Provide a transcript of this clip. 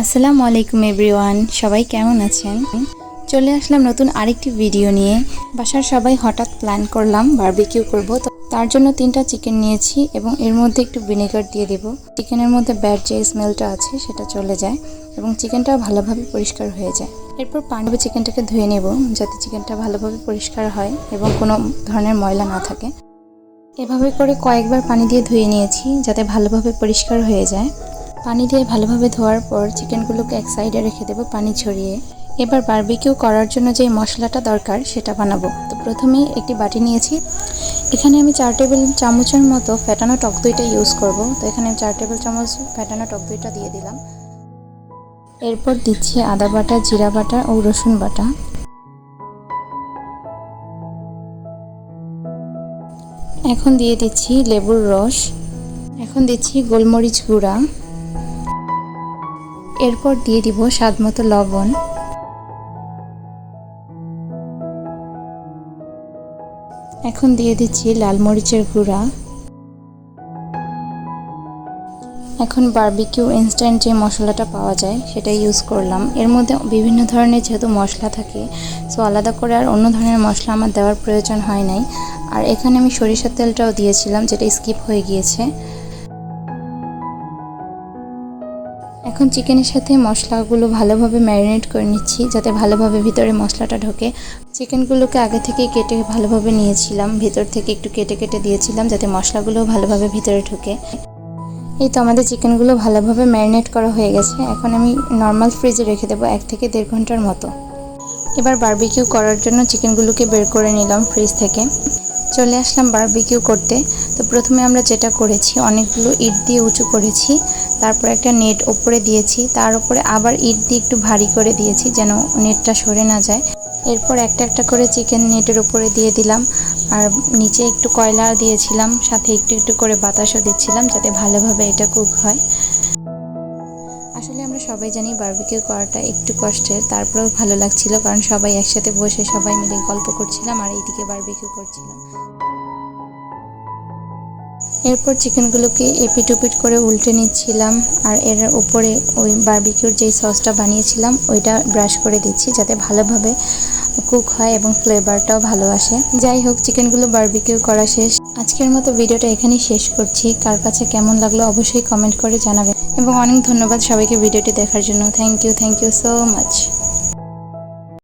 আসসালামু আলাইকুম এভরিওয়ান, সবাই কেমন আছেন? চলে আসলাম নতুন আরেকটি ভিডিও নিয়ে। বাসার সবাই হঠাৎ প্ল্যান করলাম বারবিকিউ করব, তো তার জন্য তিনটা চিকেন নিয়েছি এবং এর মধ্যে একটু ভিনেগার দিয়ে দেব। চিকেনের মধ্যে ব্যাড যে স্মেলটা আছে সেটা চলে যায় এবং চিকেনটা ভালোভাবে পরিষ্কার হয়ে যায়। এরপর পানি চিকেনটাকে ধুয়ে নেব যাতে চিকেনটা ভালোভাবে পরিষ্কার হয় এবং কোনো ধরনের ময়লা না থাকে। এভাবে করে কয়েকবার পানি দিয়ে ধুয়ে নিয়েছি যাতে ভালোভাবে পরিষ্কার হয়ে যায়। পানি দিয়ে ভালোভাবে ধোয়ার পর চিকেনগুলোকে এক সাইডে রেখে দেবো পানি ছড়িয়ে। এবার বারবিকিউ করার জন্য যে মশলাটা দরকার সেটা বানাবো। তো প্রথমেই একটি বাটি নিয়েছি। এখানে আমি চার টেবিল চামচের মতো ফ্যাটানো টক দইটা ইউজ করব। তো এখানে চার টেবিল চামচ ফ্যাটানো টক দইটা দিয়ে দিলাম। এরপর দিচ্ছি আদা বাটা, জিরা বাটা ও রসুন বাটা। এখন দিয়ে দিচ্ছি লেবুর রস। এখন দিচ্ছি গোলমরিচ গুঁড়া। এরপর দিয়ে দিব স্বাদ মতো লবণ। এখন দিয়ে দিচ্ছি লাল মরিচের গুঁড়া। এখন বারবিকিউ ইনস্ট্যান্ট যে মশলাটা পাওয়া যায়, সেটা ইউজ করলাম। এর মধ্যে বিভিন্ন ধরনের যেহেতু মশলা থাকে সো আলাদা করে আর অন্য ধরনের মশলা আমার দেওয়ার প্রয়োজন হয় নাই। আর এখানে আমি সরিষার তেলটাও দিয়েছিলাম, যেটা স্কিপ হয়ে গিয়েছে। এখন চিকেনের সাথে মশলাগুলো ভালোভাবে ম্যারিনেট করে নিচ্ছি, যাতে ভালোভাবে ভিতরে মশলাটা ঢোকে। চিকেনগুলোকে আগে থেকে কেটে ভালোভাবে নিয়েছিলাম, ভিতর থেকে একটু কেটে কেটে দিয়েছিলাম, যাতে মশলাগুলো ভালোভাবে ভিতরে ঢোকে। এই তো আমাদের চিকেনগুলো ভালোভাবে ম্যারিনেট করা হয়ে গেছে। এখন আমি নর্মাল ফ্রিজে রেখে দেবো এক থেকে দেড় ঘণ্টার মতো। এবার বারবিকিউ করার জন্য চিকেনগুলোকে বের করে নিলাম ফ্রিজ থেকে। চলে আসলাম বারবিকিউ করতে। তো প্রথমে আমরা যেটা করেছি, অনেকগুলো ইট দিয়ে উঁচু করেছি, তারপর একটা নেট ওপরে দিয়েছি, তার উপরে আবার ইট দিয়ে একটু ভারী করে দিয়েছি যেন নেটটা সরে না যায়। এরপর একটা একটা করে চিকেন নেটের উপরে দিয়ে দিলাম, আর নিচে একটু কয়লা দিয়েছিলাম, সাথে একটু একটু করে বাতাসও দিচ্ছিলাম যাতে ভালোভাবে এটা কুক হয়। সবাই জানি বার্বিকিউ করাটা একটু কষ্টের, তারপরেও ভালো লাগছিল কারণ সবাই একসাথে বসে সবাই মিলে গল্প করছিলাম আর এইদিকে বার্বিকিউ করছিলাম। এরপর চিকেনগুলোকে এপিট উপিট করে উল্টে নিচ্ছিলাম আর এর উপরে ওই বার্বিকিউর যেই সসটা বানিয়েছিলাম, ওইটা ব্রাশ করে দিচ্ছি যাতে ভালোভাবে কুক হয় এবং ফ্লেভারটাও ভালো আসে। যাই হোক চিকেনগুলো বার্বিকিউ করা শেষ। আজকের মতো ভিডিওটা এখানেই শেষ করছি। কার কাছে কেমন লাগল অবশ্যই কমেন্ট করে জানাবেন। এবং অনেক ধন্যবাদ সবাইকে ভিডিওটি দেখার জন্য। Thank you thank you so much